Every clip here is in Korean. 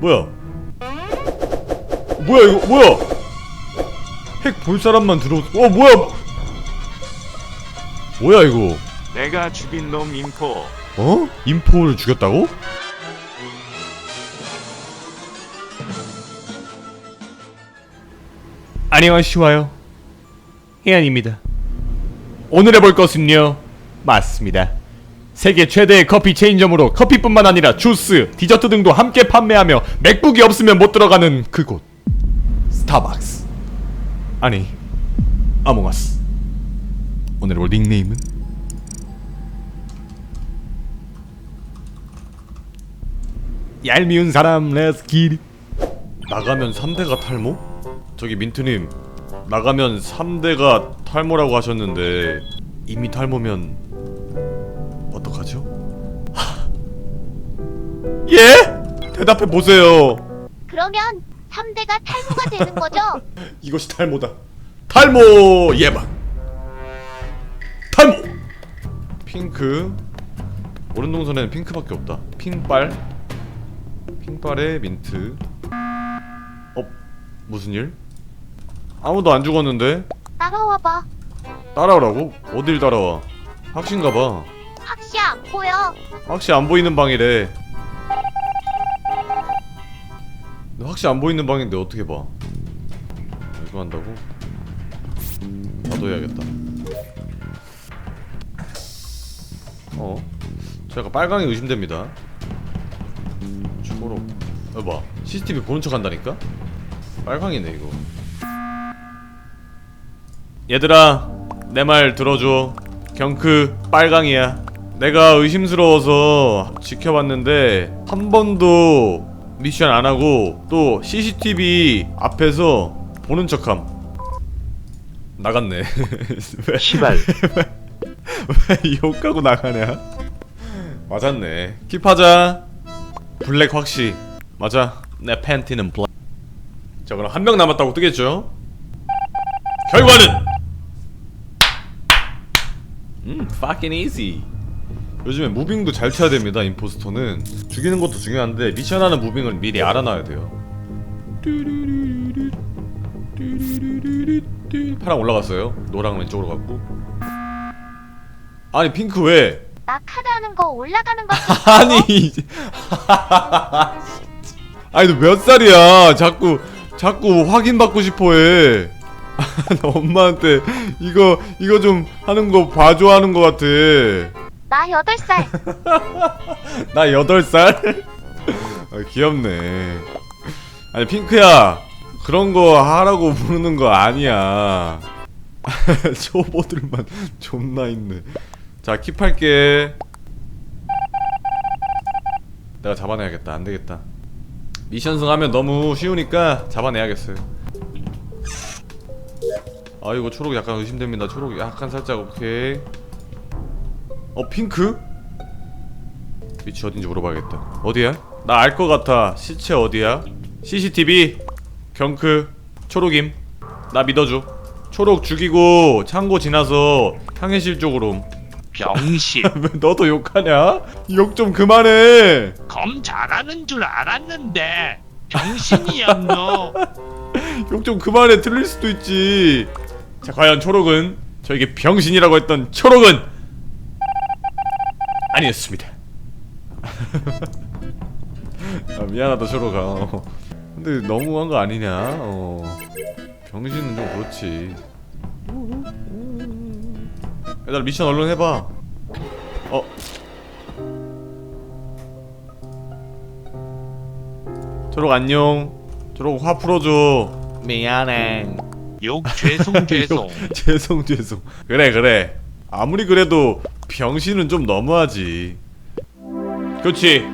뭐야? 뭐야 이거 뭐야? 핵 볼 사람만 들어. 어 뭐야? 뭐야 이거? 내가 죽인 놈 인포 어? 인포를 죽였다고? 안녕하시와요. 혜안입니다. 오늘 해볼 것은요. 맞습니다. 세계 최대의 커피 체인점으로 커피뿐만 아니라 주스, 디저트 등도 함께 판매하며 맥북이 없으면 못 들어가는 그곳. 스타벅스. 아니, 아몽어스. 오늘 올 닉네임은 얄미운 사람 기릿 나가면 3대가 탈모? 저기 민트님 나가면 3대가 탈모라고 하셨는데 이미 탈모면 어떡하죠? 하. 예? 대답해 보세요 그러면 3대가 탈모가 되는 거죠? 이것이 탈모다 탈모 예방 탈모 핑크 오른 동선에는 핑크밖에 없다 핑빨 핑빨에 민트 어? 무슨 일? 아무도 안 죽었는데? 따라와봐. 따라오라고? 어딜 따라와 확신가봐 확시 안 보여. 확실히 안 보이는 방이래. 근데 확실히 안 보이는 방인데 어떻게 봐? 이거 한다고? 나도 해야겠다. 어? 저 약간 빨강이 의심됩니다. 초록 여봐. CCTV 보는 척 한다니까? 빨강이네 이거. 얘들아 내 말 들어줘. 경크 빨강이야 내가 의심스러워서 지켜봤는데 한 번도 미션 안 하고 또 CCTV 앞에서 보는 척함. 나갔네. 왜, 시발. 왜 욕하고 나가냐? 맞았네. 킵하자. 블랙 확시. 맞아. 내 팬티는 블랙. 자 그럼 한 명 남았다고 뜨겠죠? 결과는! 음 fucking easy 요즘에 무빙도 잘 쳐야 됩니다 임포스터는. 죽이는 것도 중요한데 미션하는 무빙을 미리 알아놔야 돼요. 파랑 올라갔어요? 노랑 왼쪽으로 갔고. 아니 핑크 왜? 나 카드 하는 거 올라가는 거. 아니 아니 너 몇 살이야? 자꾸 자꾸 확인받고 싶어해. 나 엄마한테 이거 이거 좀 하는 거 봐줘 하는 거 같아 나 8살. 나 8살? 아, 귀엽네. 아니 핑크야 그런 거 하라고 부르는 거 아니야. 초보들만 존나 있네. 자 킵할게. 내가 잡아내야겠다. 안 되겠다. 미션승 하면 너무 쉬우니까 잡아내야겠어요. 아 이거 초록 약간 의심됩니다. 초록 약간 살짝 오케이 어 핑크? 위치 어딘지 물어봐야겠다. 어디야? 나 알 것 같아. 시체 어디야? CCTV 경크 초록임. 나 믿어줘. 초록 죽이고 창고 지나서 향해실 쪽으로 병신. 왜 너도 욕하냐? 욕 좀 그만해. 검 잘하는 줄 알았는데. 병신이야 너. 욕 좀 그만해. 틀릴 수도 있지. 자 과연 초록은 저에게 병신이라고 했던 초록은 아니었습니다. 아, 미안하다 초록아 어. 근데 너무한 거 아니냐? 어. 병신은 좀 그렇지. 얘들아 미션 얼른 해봐. 어. 초록 안녕. 초록 화 풀어줘. 미안해. 욕 죄송 죄송. 죄송 죄송. 그래 그래. 아무리 그래도 병신은 좀 너무하지. 그렇지.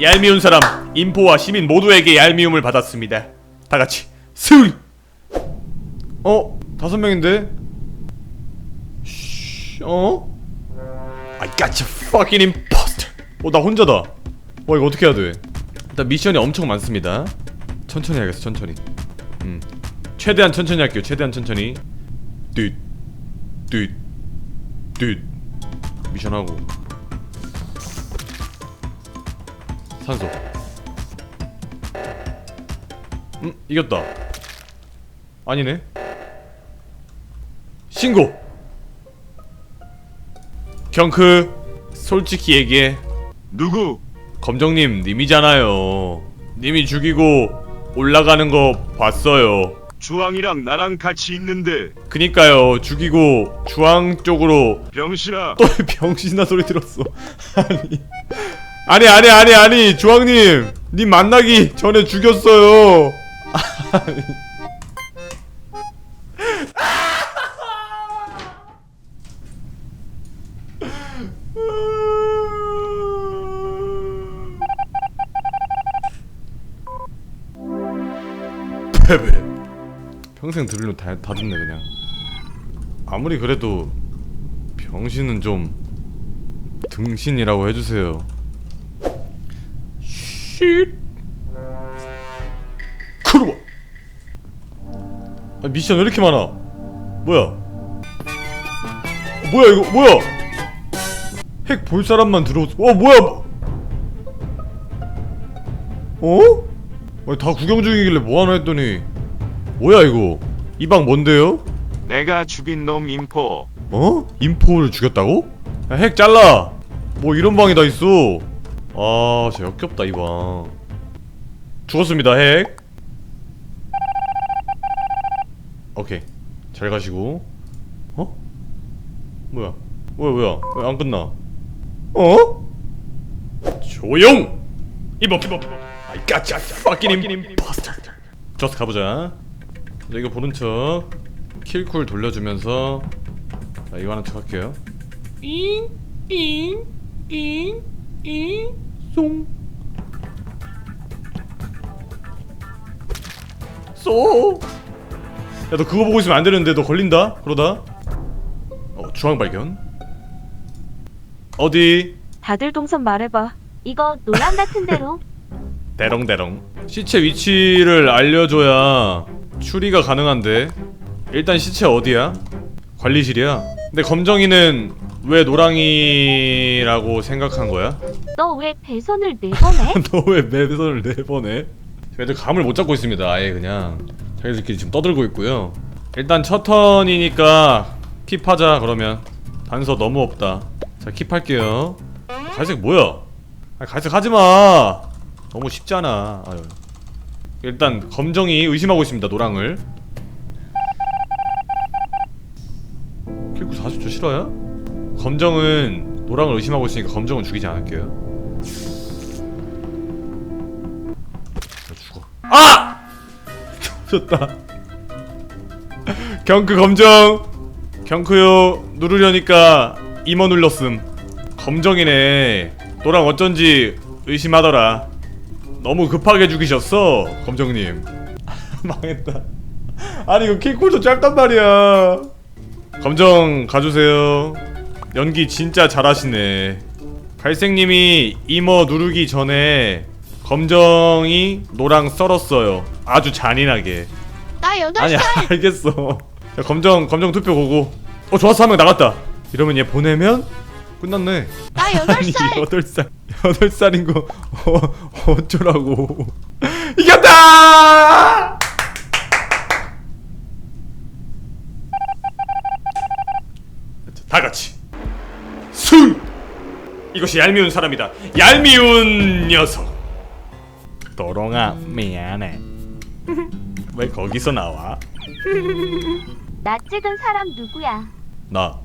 얄미운 사람 인포와 시민 모두에게 얄미움을 받았습니다. 다 같이 스울 어? 다섯 명인데? 쉬, 어? I got you fucking imposter. 어 나 혼자다. 와 이거 어떻게 해야 돼? 일단 미션이 엄청 많습니다. 천천히 하겠어 천천히. 음. 최대한 천천히 할게요. 최대한 천천히. 뚜, 뚜, 뚜. 미션하고. 산소. 음 이겼다 아니네 신고 경크 솔직히 얘기해 누구? 검정님 님이잖아요 님이 죽이고 올라가는 거 봤어요 주황이랑 나랑 같이 있는데. 그니까요. 죽이고 주황 쪽으로 병신아. 또 병신나 소리 들었어. 아니 아니 아니 아니 아니 주황님. 님 만나기 전에 죽였어요. 아니. 평생 들으려 다, 다 듣네 그냥 아무리 그래도 병신은 좀 등신이라고 해주세요. 쉿. 크루바. 아, 미션 왜 이렇게 많아? 뭐야? 어, 뭐야 이거 뭐야? 핵 볼 사람만 들어오. 어 뭐야? 어? 아니, 다 구경 중이길래 뭐 하나 했더니 뭐야 이거? 이 방 뭔데요? 내가 죽인 놈 인포 어? 인포를 죽였다고? 야, 핵 잘라! 뭐 이런 방이 다 있어! 아, 진짜 역겹다, 이 방. 죽었습니다, 핵. 오케이. 잘 가시고. 어? 뭐야? 뭐야, 뭐야? 왜 안 끝나? 어? 조용! 이법, 이법, 이법. 아이, 까짜, fucking imposter. 좋았어, 가보자. 자, 이거 보는 척. 킬쿨 돌려주면서 자 이거 하나 더 할게요 잉잉잉잉송 쏘! 야 너 그거 보고 있으면 안 되는데 너 걸린다 그러다 어 중앙 발견 어디 다들 동선 말해봐. 이거 노랑 같은 대로. 대롱대롱 시체 위치를 알려줘야 추리가 가능한데 일단 시체 어디야? 관리실이야 근데 검정이는 왜 노랑이라고 생각한 거야? 너 왜 배선을 네 번 해? 너 왜 매선을 네 번에? 애들 감을 못 잡고 있습니다 아예 그냥 자기들끼리 지금 떠들고 있고요 일단 첫 턴이니까 킵하자 그러면 단서 너무 없다 자 킵할게요 갈색 뭐야? 아 갈색 하지마 너무 쉽잖아 아유. 일단 검정이 의심하고 있습니다 노랑을 킬구 40초 싫어요? 검정은 노랑을 의심하고 있으니까 검정은 죽이지 않을게요 나 죽어. 아! 졌다. 경크 검정. 경크요 누르려니까 임어 눌렀음. 검정이네. 너랑 어쩐지 의심하더라. 너무 급하게 죽이셨어, 검정님. 망했다. 아니 이거 킬콜도 짧단 말이야. 검정 가주세요. 연기 진짜 잘하시네. 갈색님이 임어 누르기 전에 검정이 노랑 썰었어요. 아주 잔인하게. 나 여덟 아니야, 살. 알겠어. 자, 검정 검정 투표 보고. 어 좋았어 한 명 나갔다. 이러면 얘 보내면 끝났네. 나 여덟 아니 살. 여덟 살 여덟 살인 거 어, 어쩌라고. 이겼다! 다 같이 승! 이것이 얄미운 사람이다. 얄미운 녀석. 도롱아 미안해. 왜 거기서 나와? 나 찍은 사람 누구야? 나